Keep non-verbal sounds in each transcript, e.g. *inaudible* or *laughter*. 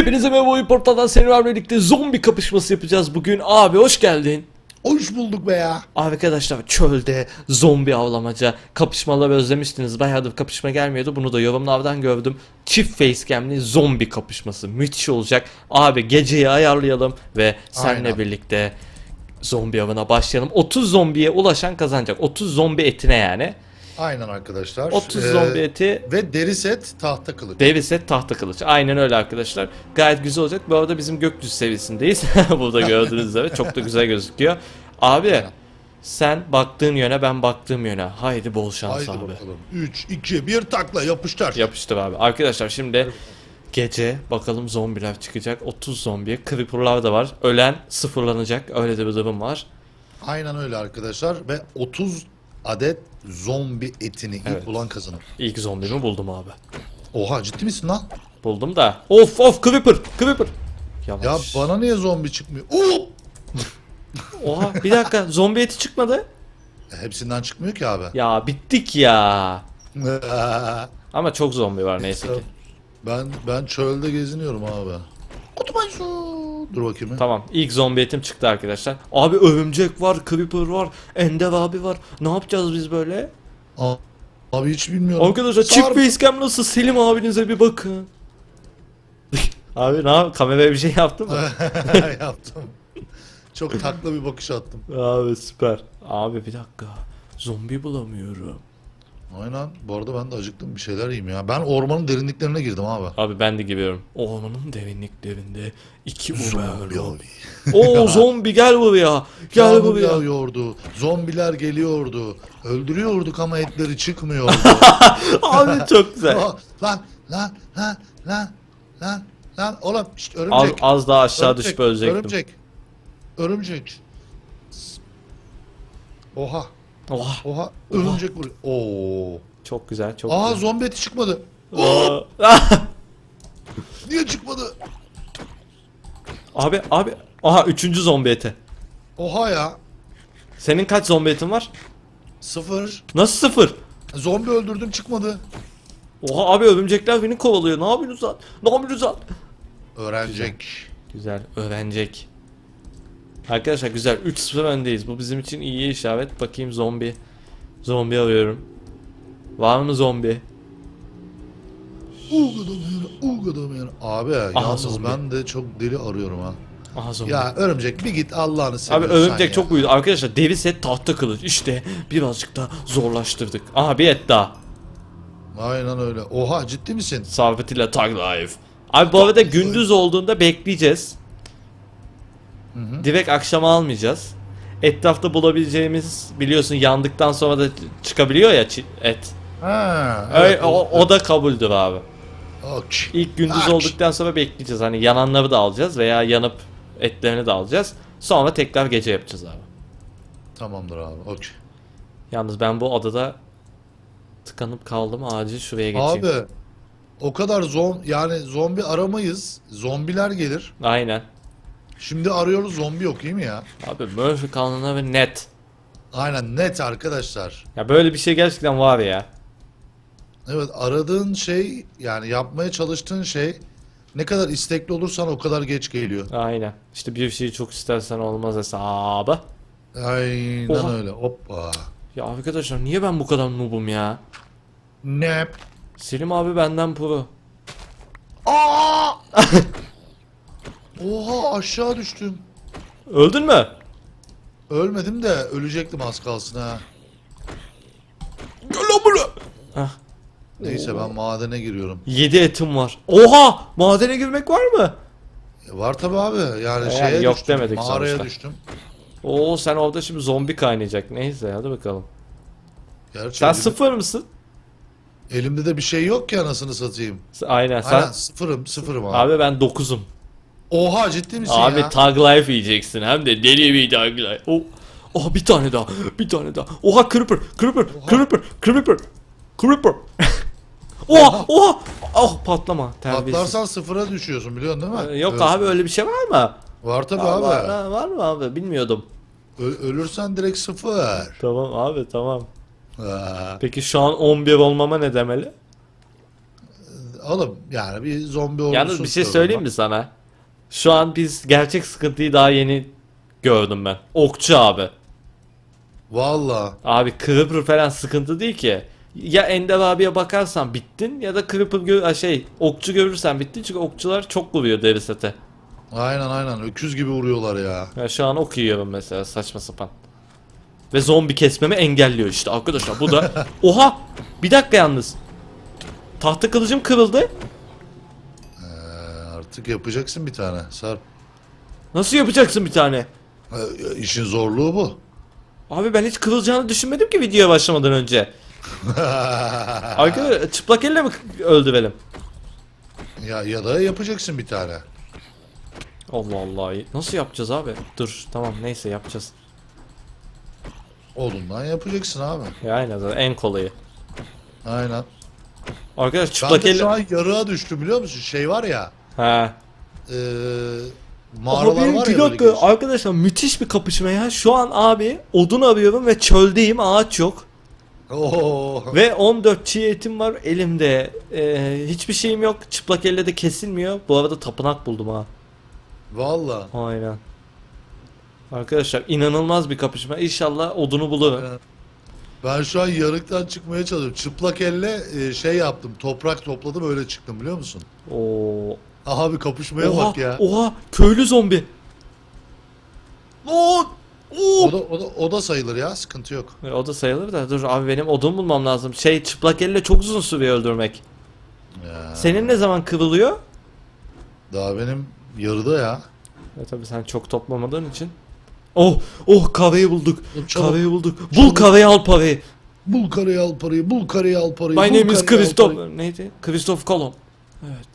Hepinize merhaba oyun portaldan seni var birlikte zombi kapışması yapacağız bugün. Abi hoş geldin. Hoş bulduk be ya. Arkadaşlar çölde zombi avlamaca kapışmaları özlemiştiniz. Bayağıdır kapışma gelmiyordu. Bunu da yorumlardan gördüm. Çift facecam'li zombi kapışması müthiş olacak. Abi geceyi ayarlayalım ve seninle Aynen. birlikte zombi avına başlayalım. 30 zombiye ulaşan kazanacak. 30 zombi etine yani. Aynen arkadaşlar. 30 Ee, zombi eti Ve deri set tahta kılıç. Devi set tahta kılıç. Aynen öyle arkadaşlar. Gayet güzel olacak. Bu arada bizim gökyüzü seviyesindeyiz. *laughs* Burada gördüğünüz üzere çok da güzel gözüküyor. Abi sen baktığın yöne ben baktığım yöne. Haydi bol şans Haydi abi. bakalım. 3, 2, 1 takla yapıştır. Yapıştır abi. Arkadaşlar şimdi gece bakalım zombiler çıkacak. 30 zombi. Creeper'lar da var. Ölen sıfırlanacak. Öyle de bir durum var. Aynen öyle arkadaşlar. Ve 30 adet zombi etini ilk Evet. bulan kazanır. İlk zombimi buldum abi. Oha ciddi misin lan? Buldum da. Of of Creeper. Creeper. Ya Yavaş. bana niye zombi çıkmıyor? Oo! Oha bir dakika zombi eti çıkmadı. Hepsinden çıkmıyor ki abi. Ya bittik ya. *laughs* Ama çok zombi var neyse ki. ben ben çölde geziniyorum abi. Kutubaysu. Dur bakayım. Tamam ilk zombi etim çıktı arkadaşlar. Abi örümcek var, creeper var, ender abi var. Ne yapacağız biz böyle? Aa, Abi hiç bilmiyorum. Arkadaşlar çift Sarp- facecam nasıl? Selim abinize bir bakın. *laughs* abi ne yap? Kameraya bir şey yaptın mı? *laughs* Yaptım. Çok takla bir bakış attım. abi süper. Abi bir dakika. Zombi bulamıyorum. Aynen. Bu arada ben de acıktım bir şeyler yiyeyim ya. Ben ormanın derinliklerine girdim abi. Abi ben de giriyorum. Ormanın derinliklerinde iki Zombi uberlo. abi. Oo zombi gel buraya. Gel Yağmur buraya. yağıyordu. Zombiler geliyordu. Öldürüyorduk ama etleri çıkmıyordu. *laughs* Abi *laughs* çok güzel. Lan lan lan lan lan lan oğlum şşt, Az, örümcek. az daha aşağı Örümcek, düşüp ölecektim. Örümcek. Örümcek. Oha. Oha. Oha. Örümcek vuruyor. Oo. Çok güzel, çok Aa güzel. zombi eti çıkmadı. Aa. *laughs* Niye çıkmadı? Abi abi. Aha üçüncü zombi eti. Oha ya. Senin kaç zombi etin var? Sıfır. Nasıl sıfır? Zombi öldürdüm çıkmadı. Oha abi örümcekler beni kovalıyor. Ne yapıyorsunuz lan? Ne yapıyorsunuz lan? Öğrenecek. Güzel öğrenecek. Arkadaşlar güzel 3-0 öndeyiz. Bu bizim için iyi işaret. Bakayım zombi. Zombi arıyorum. Var mı zombi? Ugadamıyorum, ugadamıyorum. Abi yalnız zombi. ben de çok deli arıyorum ha. Aha zombi. Ya örümcek bir git Allah'ını Abi seversen örümcek ya. çok uyudu. Arkadaşlar devi set tahta kılıç. İşte birazcık da zorlaştırdık. Aha bir et daha. Aynen öyle. Oha ciddi misin? Sarfetilla Tag Life. Abi bu arada gündüz olduğunda bekleyeceğiz. Direkt akşama almayacağız. Etrafta bulabileceğimiz biliyorsun yandıktan sonra da çıkabiliyor ya çi- et. Ha, Öyle- evet, o, o da kabuldür abi. Ok. İlk gündüz Aç. olduktan sonra bekleyeceğiz. Hani yananları da alacağız veya yanıp etlerini de alacağız. Sonra tekrar gece yapacağız abi. Tamamdır abi. Ok. Yalnız ben bu adada tıkanıp kaldım. Acil şuraya geçeyim. Abi o kadar zom yani zombi aramayız. Zombiler gelir. Aynen. Şimdi arıyoruz zombi yok değil mi ya? Abi Murphy kanunu ve net. Aynen net arkadaşlar. Ya böyle bir şey gerçekten var ya. Evet aradığın şey yani yapmaya çalıştığın şey ne kadar istekli olursan o kadar geç geliyor. Aynen. İşte bir şeyi çok istersen olmaz hesabı. Aynen Oha. öyle. Hoppa. Ya arkadaşlar niye ben bu kadar noobum ya? Ne? Selim abi benden pro. Aa! *laughs* Oha aşağı düştüm. Öldün mü? Ölmedim de ölecektim az kalsın ha. Gel lan buraya. Hah. Neyse ben madene giriyorum. 7 etim var. Oha! Madene girmek var mı? E, var tabi abi. Yani Yani şeye yok düştüm. demedik Mağaraya sonuçta. düştüm. Oo sen orada şimdi zombi kaynayacak. Neyse hadi bakalım. Gerçi Sen elimde, sıfır mısın? elimde de bir şey yok ki anasını satayım. S- Aynen sen. Aynen sıfırım sıfırım abi. Abi ben 9'um. Oha ciddi misin Abi ya? tag life yiyeceksin hem de deli bir tag life. Oh. Oh bir tane daha. Bir tane daha. Oha creeper. Creeper. Creeper. Creeper. Creeper. oha oha. Oh patlama. Terbiyesiz. Patlarsan sıfıra düşüyorsun biliyorsun değil mi? Ee, Yok Evet. abi öyle bir şey var mı? Var tabi Aa, abi. Var, ha, var mı abi? Bilmiyordum. Ö- ölürsen direkt sıfır. Tamam abi tamam. Ha. Peki şu an 11 olmama ne demeli? oğlum yani bir zombi olursun. Yalnız bir şey söyleyeyim mi sana? Şu an biz gerçek sıkıntıyı daha yeni gördüm ben. Okçu abi. Valla. Abi Creeper falan sıkıntı değil ki. Ya Ender abiye bakarsan bittin ya da Creeper gö- a, şey okçu görürsen bittin çünkü okçular çok vuruyor deri sete. Aynen aynen öküz gibi vuruyorlar ya. Ya şu an ok yiyorum mesela saçma sapan. Ve zombi kesmemi engelliyor işte arkadaşlar bu da. *laughs* Oha! Bir dakika yalnız. Tahta kılıcım kırıldı. Artık yapacaksın bir tane Sarp. Nasıl yapacaksın bir tane? İşin zorluğu bu. Abi ben hiç kırılacağını düşünmedim ki videoya başlamadan önce. *laughs* Arkadaşlar çıplak elle mi öldürelim? ya ya da yapacaksın bir tane. Allah Allah. Nasıl yapacağız abi? Dur tamam neyse yapacağız. Odundan yapacaksın abi. Ya aynen zaten en kolayı. Aynen. Arkadaş Ben çıplak de elle... şu an yarığa düştüm biliyor musun? Şey var ya. Ha. Ee, mağaralar Abi var bir ya böyle dakika geniş. arkadaşlar müthiş bir kapışma ya. Şu an abi odun arıyorum ve çöldeyim ağaç yok. Oo. Ve 14 çiğ etim var elimde. Ee, hiçbir şeyim yok. Çıplak elle de kesilmiyor. Bu arada tapınak buldum ha. Valla. Aynen. Arkadaşlar inanılmaz bir kapışma. İnşallah odunu bulurum. Evet. Ben şu an yarıktan çıkmaya çalışıyorum. Çıplak elle e, şey yaptım. Toprak topladım öyle çıktım biliyor musun? Oo. Aha bir kapışmaya Oha, bak ya. oha köylü zombi. Oo. Oo. O da, o da, o da sayılır ya sıkıntı yok. E, O da sayılır da dur abi benim odun bulmam lazım. Şey çıplak elle çok uzun sürüyor öldürmek. Ya, Senin ne zaman kırılıyor? Daha benim yarıda ya. E tabi sen çok toplamadığın için. Oh oh kahveyi bulduk. Çabuk. Kahveyi bulduk. Bul Çabuk. kahveyi al parayı. Bul karayı al parayı, bul karayı al parayı. My bul name is Christoph. Neydi? Christoph Kolomb. Evet.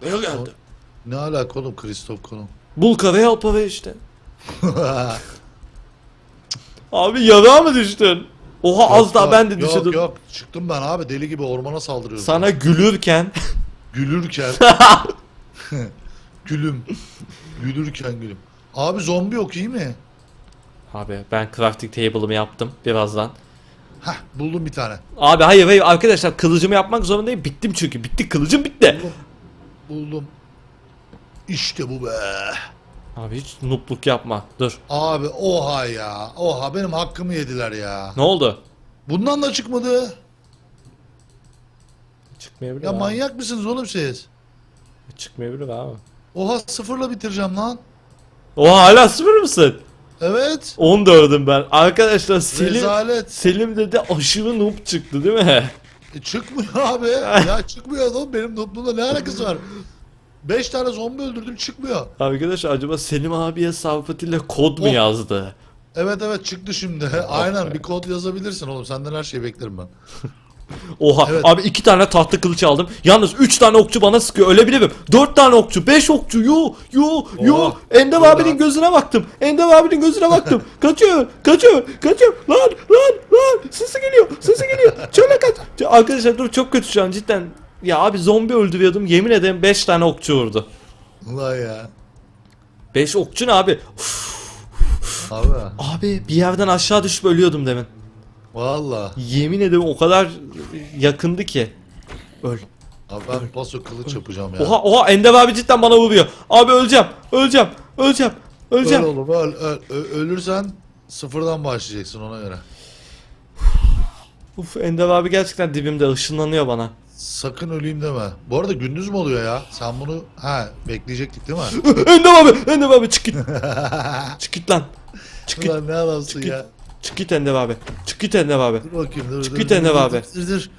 Taklaya geldi. Ne alaka oğlum Christoph Kolomb? Bul kahveyi al parayı işte. *laughs* Abi yarağa mı düştün? Oha az daha ben de yok, düşürdüm. Yok çıktım ben abi deli gibi ormana saldırıyorum. Sana gülürken *laughs* Gülürken. *laughs* gülüm. Gülürken gülüm. Abi zombi yok iyi mi? Abi ben crafting table'ımı yaptım birazdan. Hah buldum bir tane. Abi hayır hayır arkadaşlar kılıcımı yapmak zorundayım. Bittim çünkü. Bitti kılıcım bitti. Buldum. Buldum. İşte bu be. Abi hiç noobluk yapma. Dur. Abi oha ya. Oha benim hakkımı yediler ya. Ne oldu? Bundan da çıkmadı. Çıkmayabilir Ya abi. manyak mısınız oğlum siz? Çıkmayabilir abi. Oha sıfırla bitireceğim lan. Oha hala sıfır mısın? Evet. 14'üm ben. Arkadaşlar Selim, Rezalet. Selim dedi aşırı noob çıktı değil mi? E, çıkmıyor *laughs* abi. ya çıkmıyor oğlum benim toplumda ne alakası var? 5 tane zombi öldürdüm çıkmıyor. Arkadaşlar acaba Selim abiye Sarpatile kod mu Oh. yazdı? Evet evet çıktı şimdi. *laughs* Aynen bir kod yazabilirsin oğlum. Senden her şeyi beklerim ben. *laughs* Oha Evet. abi iki tane tahta kılıç aldım. Yalnız üç tane okçu bana sıkıyor ölebilirim. Dört tane okçu, beş okçu. Yo yo yo. Ender Burada. abinin gözüne baktım. Ender abinin gözüne baktım. *laughs* kaçıyor, kaçıyor, kaçıyor. Lan lan lan. Sesi geliyor, sesi geliyor. Şöyle kaç. Arkadaşlar dur çok kötü şu an cidden. Ya abi zombi öldürüyordum. Yemin ederim 5 tane okçu vurdu. Ulan ya. 5 okçu ne abi? Uf, Abi. abi bir yerden aşağı düşüp ölüyordum demin. Valla. Yemin ederim o kadar yakındı ki. Öl. Abi ben paso kılıç yapacağım ya. Oha oha Ender abi cidden bana vuruyor. Abi öleceğim. Öleceğim. Öleceğim. Öl Öleceğim. oğlum öl, öl. Ölürsen sıfırdan başlayacaksın ona göre. Uf Ender abi gerçekten dibimde ışınlanıyor bana. Sakın öleyim deme. Bu arada gündüz mü oluyor ya? Sen bunu ha bekleyecektik değil mi? *laughs* Ender abi. Ender abi çık git. *laughs* çık git lan. Çık git. Ulan ne adamsın Çık git. Çık git Ender abi. Çık git Ender abi. Dur bakayım dur Çık dur. git dur, Ender dur, abi. Dur dur.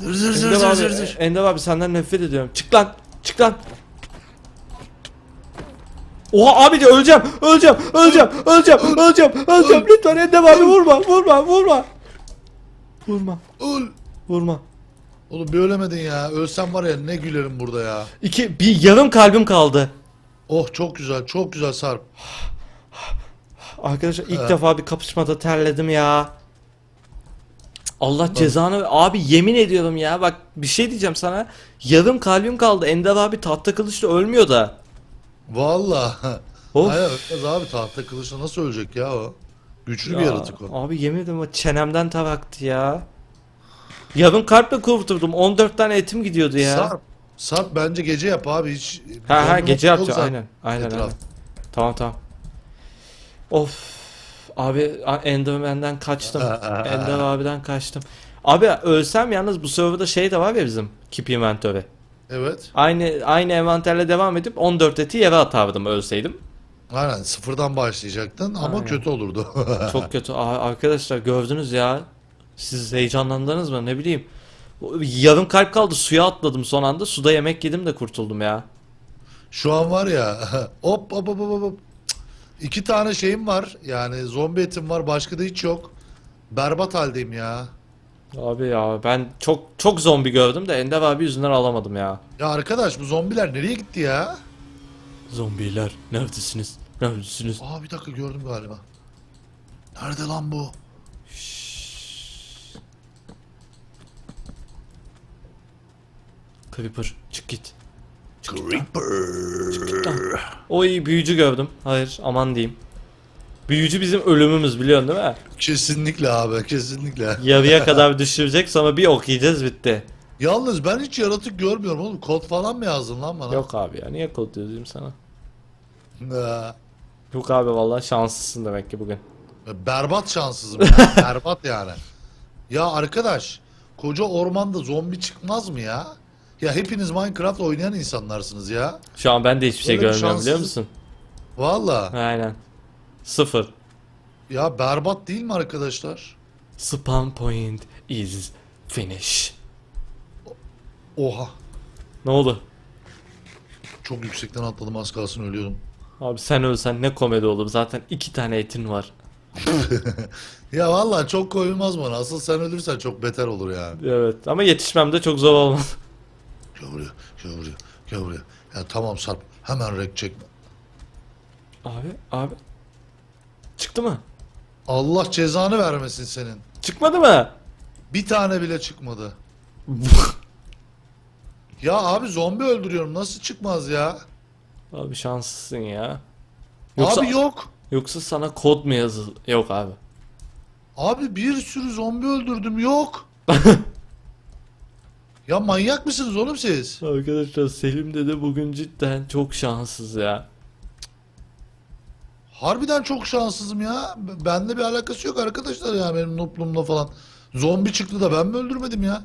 Dur dur dur dur abi. dur dur. Ender abi senden nefret ediyorum. Çık lan. Çık lan. Oha abi de öleceğim. Öleceğim. Öleceğim. Öleceğim. Öleceğim. Öleceğim. Lütfen Ender abi vurma. Vurma. Vurma. Vurma. Öl. Vurma. Oğlum bir ölemedin ya. Ölsem var ya ne gülerim burada ya. İki, bir yarım kalbim kaldı. Oh çok güzel çok güzel Sarp. *sighs* Arkadaşlar ilk defa bir kapışmada terledim ya. Allah cezanı abi yemin ediyorum ya bak bir şey diyeceğim sana yarım kalbim kaldı Ender abi tahta kılıçla ölmüyor da Valla. Of. Hayır ölmez abi tahta kılıçla nasıl ölecek ya o? Güçlü bir Ya, yaratık o. abi yemin ederim o çenemden taraktı ya Yarım kalple kurtuldum. 14 tane etim gidiyordu ya. Sarp. Sarp bence gece yap abi hiç. Ha ha gece yapacağım aynen. Aynen etraf. aynen. Tamam tamam. Of. Abi Enderman'den kaçtım. *laughs* Ender abiden kaçtım. Abi ölsem yalnız bu serverda şey de var ya bizim Keep Inventory. Evet. Aynı aynı envanterle devam edip 14 eti yere atardım ölseydim. Aynen sıfırdan başlayacaktın ama Aynen. kötü olurdu. *laughs* Çok kötü. Arkadaşlar gördünüz ya. Siz heyecanlandınız mı? Ne bileyim. Yarım kalp kaldı. Suya atladım son anda. Suda yemek yedim de kurtuldum ya. Şu an var ya *laughs* hop hop hop hop hop. İki tane şeyim var. Yani zombi etim var. Başka da hiç yok. Berbat haldeyim ya. Abi ya ben çok çok zombi gördüm de Ender abi yüzünden alamadım ya. Ya arkadaş bu zombiler nereye gitti ya? Zombiler neredesiniz? Neredesiniz? Aa bir dakika gördüm galiba. Nerede lan bu? Creeper çık git. Creeper. Oy büyücü gördüm. Hayır aman diyeyim. Büyücü bizim ölümümüz biliyorsun değil mi? Kesinlikle abi kesinlikle. Yarıya *laughs* kadar düşürecek sonra bir ok yiyeceğiz bitti. Yalnız ben hiç yaratık görmüyorum oğlum. Kod falan mı yazdın lan bana? Yok abi ya niye kod yazayım sana? Ha. Yok abi vallahi şanslısın demek ki bugün. Berbat şanssızım ya. *laughs* Berbat yani. Ya arkadaş, koca ormanda zombi çıkmaz mı ya? Ya hepiniz Minecraft oynayan insanlarsınız ya. Şu an ben de hiçbir şey Öyle bir görmüyorum biliyor şanssız- musun? Valla. Aynen. Sıfır. Ya berbat değil mi arkadaşlar? Spawn point is finish. Oha. Ne oldu? Çok yüksekten atladım az kalsın ölüyordum. Abi sen ölsen ne komedi olur. Zaten iki tane etin var. *laughs* Ya valla çok koyulmaz bana. Asıl sen ölürsen çok beter olur yani. Evet ama yetişmem de çok zor olmaz. Gel buraya, gel buraya, gel buraya. Ya tamam Sarp, hemen rek çekme. Abi abi. Çıktı mı? Allah cezanı vermesin senin. Çıkmadı mı? Bir tane bile çıkmadı. *laughs* Ya abi zombi öldürüyorum nasıl çıkmaz ya? abi şanslısın ya. Yoksa, Abi yok. yoksa sana kod mu yazıl? Yok abi. Abi bir sürü zombi öldürdüm yok. *laughs* ya manyak mısınız oğlum siz? Arkadaşlar Selim de bugün cidden çok şanssız ya. Harbiden çok şanssızım ya. B- Bende bir alakası yok arkadaşlar ya benim noobluğumla falan. Zombi çıktı da ben mi öldürmedim ya?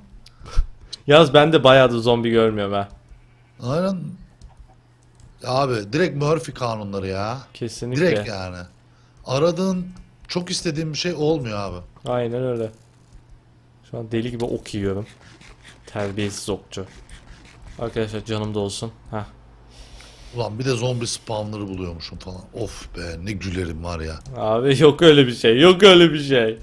*laughs* Yalnız ben de bayağı da zombi görmüyorum ha. Aynen. Abi direkt Murphy kanunları ya. Kesinlikle. Direkt yani. Aradığın çok istediğin bir şey olmuyor abi. Aynen öyle. Şu an deli gibi ok yiyorum. Terbiyesiz okçu. Arkadaşlar canım da olsun. Heh. Ulan bir de zombi spawner'ı buluyormuşum falan. Of be ne gülerim var ya. Abi yok öyle bir şey. Yok öyle bir şey.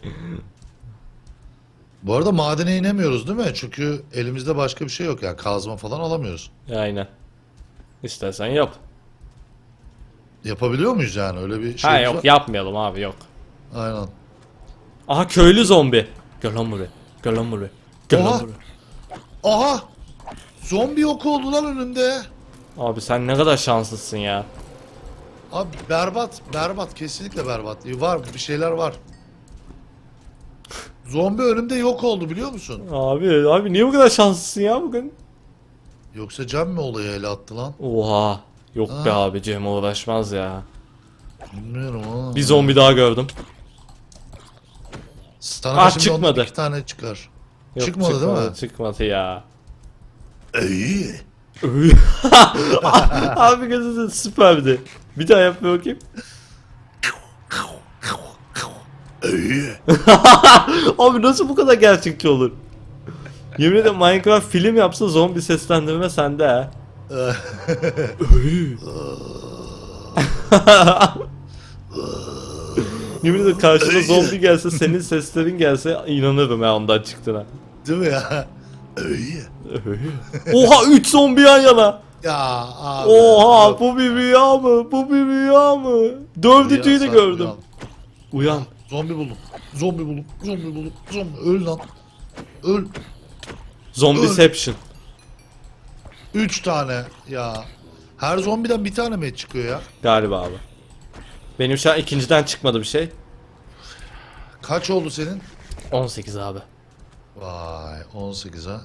Bu arada madene inemiyoruz değil mi? Çünkü elimizde başka bir şey yok yani kazma falan alamıyoruz. Aynen. İstersen yap. Yapabiliyor muyuz yani öyle bir şey? ha yok yapmayalım abi yok. Aynen. Aha köylü zombi. Gel lan buraya. Gel lan buraya. Gel lan buraya. Aha! Zombi yok oldu lan önümde. Abi sen ne kadar şanslısın ya. Abi berbat, berbat kesinlikle berbat. Var bir şeyler var. Zombi önümde yok oldu biliyor musun? Abi abi niye bu kadar şanslısın ya bugün? Yoksa Cem mi olayı ele attı lan? Oha. Yok be Ha. abi Cem uğraşmaz ya. Bilmiyorum ama. Bir zombi daha gördüm. Sana Ah, şimdi ondan çıkmadı. iki tane çıkar. Yok, Çıkmadı değil mi? Çıkmadı ya. İyi. *laughs* abi gözünüzü süperdi. Bir daha yap bir bakayım. *laughs* Abi nasıl bu kadar gerçekçi olur? Yemin ederim Minecraft film yapsa zombi seslendirme sende ha. *laughs* Yemin ederim karşına zombi gelse senin seslerin gelse inanırım ya ondan çıktığına. Değil mi ya? İyi. Oha 3 zombi yan yana. Ya abi. Oha Yok. bu bir rüya mı? Bu bir rüya mı? Dördüncüyü de gördüm. uyan. Uyan. Zombi buldum. Zombi buldum. Zombi buldum. Zombi. Öl lan. Öl. Zombiception. Üç tane. Ya. Her zombiden bir tane mi çıkıyor ya? Galiba abi. Benim şu an ikinciden çıkmadı bir şey. Kaç oldu senin? 18 abi. Vay 18 ha.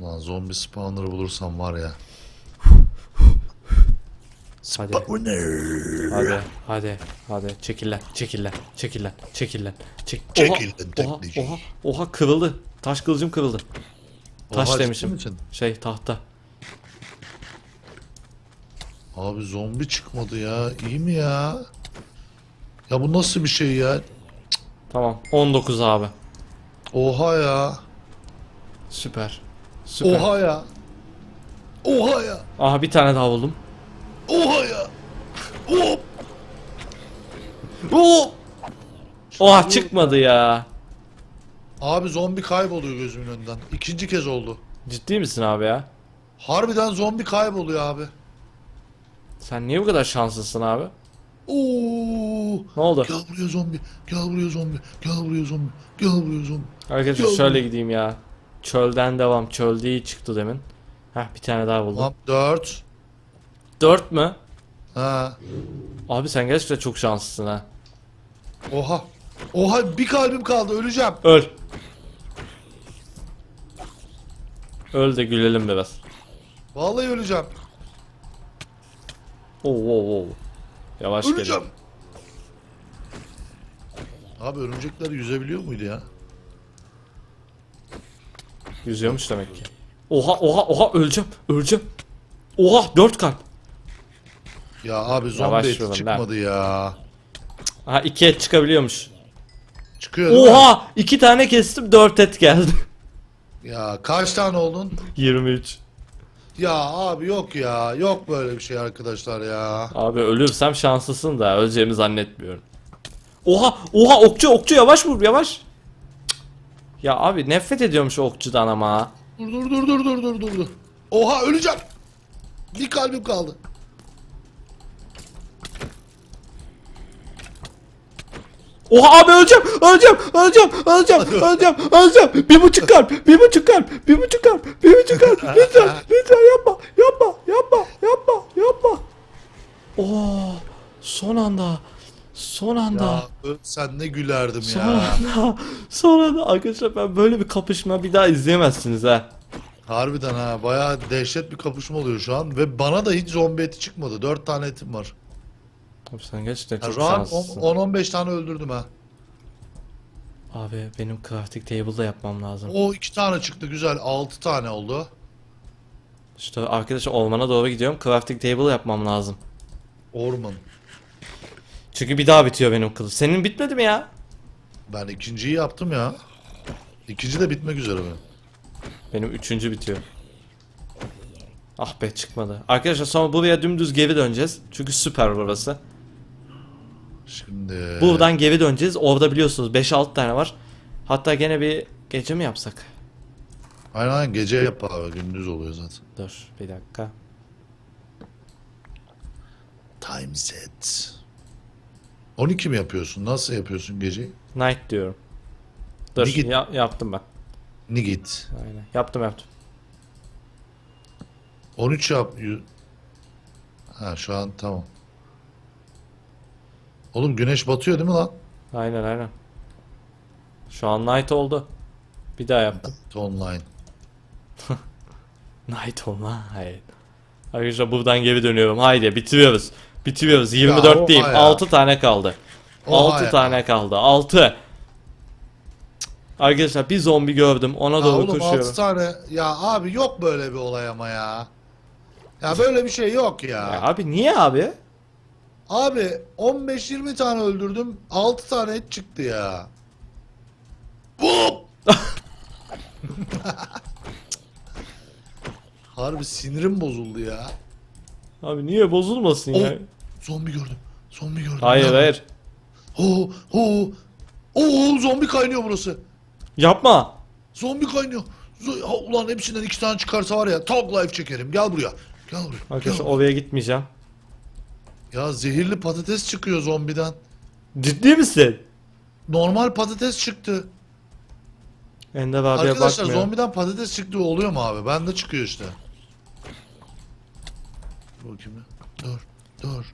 Lan zombi spawner'ı bulursam var ya. Hadi. Hadi, hadi, hadi. Çekil lan, çekil lan, çekil lan, çekil lan. Çek. Çekil lan oha, tekneci. oha, oha, kırıldı. Taş kılıcım kırıldı. Taş Oha, ciddi demişim. misin? Şey, tahta. Abi zombi çıkmadı ya. İyi mi ya? Ya bu nasıl bir şey ya? Tamam, 19 abi. Oha ya. Süper. Süper. Oha ya. Oha ya. Aha bir tane daha buldum. Oha ya. Hop. Oo! Oha çıkmadı ya. Abi zombi kayboluyor gözümün önünden. İkinci kez oldu. Ciddi misin abi ya? Harbiden zombi kayboluyor abi. Sen niye bu kadar şanslısın abi? Oo. Ne oldu? Gel buraya zombi. Gel buraya zombi. Gel buraya zombi. Gel buraya zombi. Arkadaşlar Yok. şöyle gideyim ya. Çölden devam. Çöl değil çıktı demin. Heh bir tane daha buldum. Tamam 4. 4 mü? Ha. Abi sen gerçekten çok şanslısın ha. Oha. Oha bir kalbim kaldı öleceğim. Öl. Öl de gülelim biraz. Vallahi öleceğim. Oo oo oo. Yavaş gel. Öleceğim. Abi örümcekler yüzebiliyor muydu ya? Yüzüyormuş demek ki. Oha oha oha öleceğim. Öleceğim. Oha 4 kalp. Ya abi zombi Yavaş eti olun, çıkmadı ya. Ha 2 et çıkabiliyormuş. Çıkıyor değil mi? Oha 2 tane kestim 4 et geldi. *laughs* Ya kaç tane oldun? 23. Ya abi yok ya. Yok böyle bir şey arkadaşlar ya. Abi ölürsem şanslısın da öleceğimi zannetmiyorum. Oha oha okçu okçu yavaş vur yavaş. Ya abi nefret ediyormuş okçudan ama. Dur dur dur dur dur dur dur dur. Oha öleceğim. Bir kalbim kaldı. Oha abi öleceğim öleceğim öleceğim öleceğim öleceğim öleceğim. Bir buçuk kalp bir buçuk kalp bir buçuk kalp bir buçuk kalp. *laughs* Lütfen lütfen yapma yapma yapma yapma yapma. Oo son anda son anda. Ya ölsen ne gülerdim Son ya. anda, son anda arkadaşlar ben böyle bir kapışma bir daha izleyemezsiniz ha. Harbiden ha bayağı dehşet bir kapışma oluyor şu an ve bana da hiç zombi eti çıkmadı. 4 tane etim var. Abi sen gerçekten çok an şanslısın. 10-15 tane öldürdüm ha. Abi benim crafting table'da yapmam lazım. O 2 tane çıktı güzel. 6 tane oldu. İşte arkadaşlar ormana doğru gidiyorum. Crafting table yapmam lazım. Orman. Çünkü bir daha bitiyor benim kılıç. Senin bitmedi mi ya? Ben ikinciyi yaptım ya. İkinci de bitmek üzere benim. Benim üçüncü bitiyor. Ah be çıkmadı. Arkadaşlar sonra buraya dümdüz geri döneceğiz. Çünkü süper burası. Şimdi Buradan geri döneceğiz. Orada biliyorsunuz 5-6 tane var. Hatta gene bir gece mi yapsak? aynen aynen gece yap abi gündüz oluyor zaten. Dur bir dakika. Time set. 12 mi yapıyorsun? Nasıl yapıyorsun geceyi? Night diyorum. Dur Bir git. ya- yaptım ben. Nigit. Aynen. Yaptım yaptım. 13 yap. Yu- Ha şu an tamam. Oğlum güneş batıyor değil mi lan? Aynen aynen. Şu an night oldu. Bir daha yaptım. Online. Night online. *laughs* Arkadaşlar buradan geri dönüyorum. Haydi bitiriyoruz. Bitiriyoruz. Ya, 24 değil. oha ya. 6 tane kaldı. Oha 6 ya. tane kaldı. 6. Arkadaşlar bir zombi gördüm. Ona Ya doğru oğlum koşuyorum. 6 tane. Ya abi yok böyle bir olay ama ya. Ya böyle bir şey yok ya. Ya abi niye abi? Abi 15-20 tane öldürdüm. 6 tane et çıktı ya. Hop! *laughs* Harbi sinirim bozuldu ya. Abi niye bozulmasın ya? Oh, zombi gördüm. Zombi gördüm. Hayır Ya. hayır. Oo, oo. Oo, zombi kaynıyor burası. Yapma. Zombi kaynıyor. Zo- Ha, ulan hepsinden iki tane çıkarsa var ya tag life çekerim. Gel buraya. Gel buraya. Gel Arkadaşlar oraya gitmeyeceğim. Ya zehirli patates çıkıyor zombiden. Ciddi misin? Normal patates çıktı. Ender abiye Arkadaşlar bakmıyor. zombiden patates çıktığı oluyor mu abi? Bende çıkıyor işte. Bakayım ya. Dur. Dur.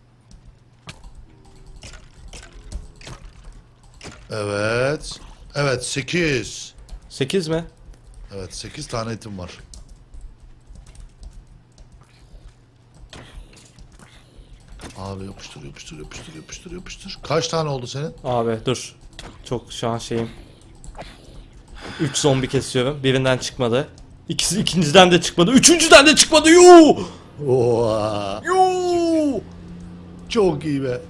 Evet. Evet 8. 8 mi? Evet 8 tane etim var. Abi yapıştır yapıştır yapıştır yapıştır yapıştır. Kaç tane oldu senin? Abi dur. Çok şu an şeyim. 3 zombi kesiyorum. Birinden çıkmadı. İkisi ikinciden de çıkmadı. Üçüncüden de çıkmadı. Yuu! Oha. Yuu! Çok iyi be.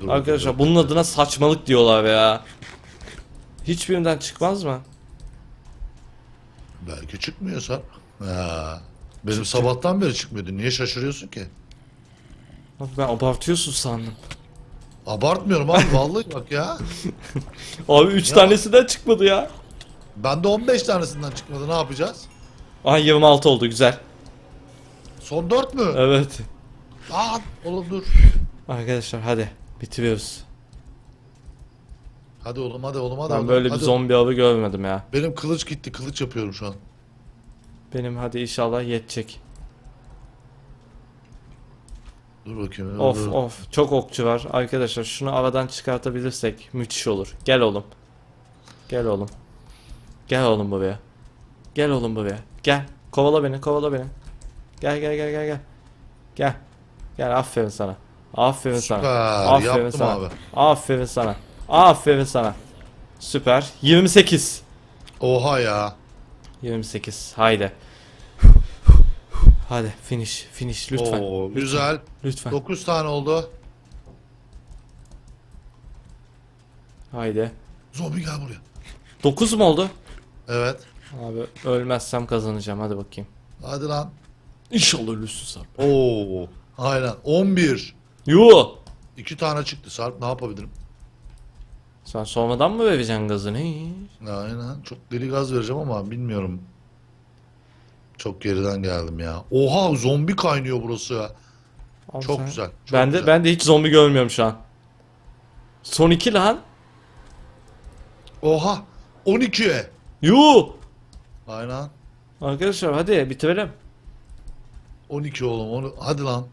Dur, Arkadaşlar dur, bunun adına saçmalık diyorlar ya. Hiçbirinden çıkmaz mı? Belki çıkmıyorsa. Ha. Benim sabahtan beri çıkmıyordu. Niye şaşırıyorsun ki? Abi ben abartıyorsun sandım. Abartmıyorum abi vallahi *laughs* bak ya. Abi 3 Ya. tanesinden çıkmadı ya. Ben de 15 tanesinden çıkmadı. Ne yapacağız? Ay 26 oldu güzel. Son 4 mü? Evet. Aa, oğlum dur. Arkadaşlar hadi bitiriyoruz. Hadi oğlum hadi oğlum hadi. Ben oğlum, böyle bir hadi. zombi avı görmedim ya. Benim kılıç gitti. Kılıç yapıyorum şu an. Benim hadi inşallah yetecek. Dur bakayım. Of dur. of çok okçu var. Arkadaşlar şunu aradan çıkartabilirsek müthiş olur. Gel oğlum. Gel oğlum. Gel oğlum buraya. Gel oğlum buraya. Gel. Kovala beni kovala beni. Gel gel gel gel gel. Gel. Gel aferin sana. Aferin sana. Süper, Aferin yaptım sana. abi. Aferin sana. Aferin sana. Süper. 28. Oha ya. 28. Haydi. Hadi finish finish lütfen. Oo, güzel. Lütfen. 9 tane oldu. Haydi. Zombi gel buraya. 9 mu oldu? Evet. Abi ölmezsem kazanacağım hadi bakayım. Hadi lan. İnşallah ölürsün Sarp. Oo. Aynen. 11. Yoo. 2 tane çıktı Sarp. Ne yapabilirim? Sen sonradan mı vereceksin gazını? Aynen. Çok deli gaz vereceğim ama bilmiyorum. Çok geriden geldim ya. Oha zombi kaynıyor burası ya. Çok sen- güzel. Çok ben de güzel. ben de hiç zombi görmüyorum şu an. Son 2 lan. Oha. 12'ye. Yoo. Aynen. Arkadaşlar hadi bitirelim. 12 oğlum. Onu... Hadi lan.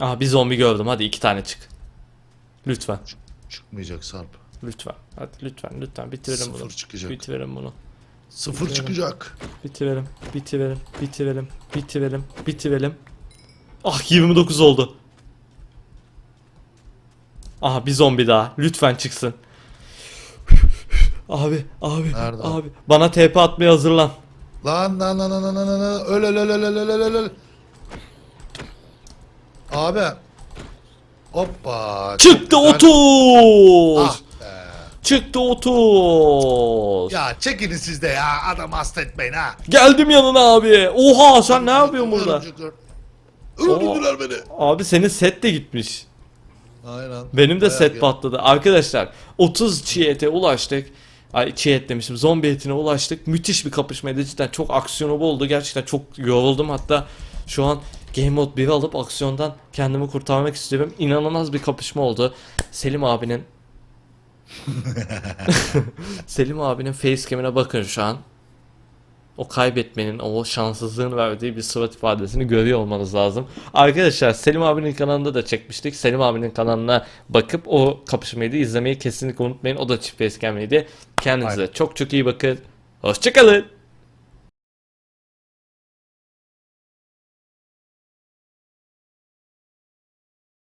Aha bir zombi gördüm. Hadi iki tane çık. Lütfen. Çıkmayacak Sarp. Lütfen. Hadi lütfen lütfen bitirelim Sıfır bunu. çıkacak. Bitirelim bunu. Sıfır çıkacak. Bitirelim. Bitirelim. Bitirelim. Bitirelim. Bitirelim. Ah 29 oldu. Aha bir zombi daha. Lütfen çıksın. Abi, abi, Nerede? abi. Bana TP atmaya hazırlan. Lan lan lan lan lan lan lan öl öl öl öl öl öl öl öl. Abi. Hoppa. Çıktı güzel. 30. Ah be. Çıktı 30. Ya çekinin siz de ya adam hasta etmeyin ha. Geldim yanına abi. Oha sen ne yapıyorsun burada? Öldürdüler beni. Abi senin set de gitmiş. Aynen. Benim de Bayağı set gel- patladı. Arkadaşlar 30 çiğ ete ulaştık. Ay çiğ et demişim. Zombi etine ulaştık. Müthiş bir kapışmaydı. Cidden çok aksiyonu bol oldu. Gerçekten çok yoruldum. Hatta şu an Game Mode 1'i alıp aksiyondan kendimi kurtarmak istiyorum. İnanılmaz bir kapışma oldu. Selim abinin *laughs* Selim abinin facecam'ine bakın şu an. O kaybetmenin, o şanssızlığın verdiği bir surat ifadesini görüyor olmanız lazım. Arkadaşlar Selim abinin kanalında da çekmiştik. Selim abinin kanalına bakıp o kapışmayı da izlemeyi kesinlikle unutmayın. O da çift facecam'iydi. Kendinize Aynen. çok çok iyi bakın. Hoşçakalın.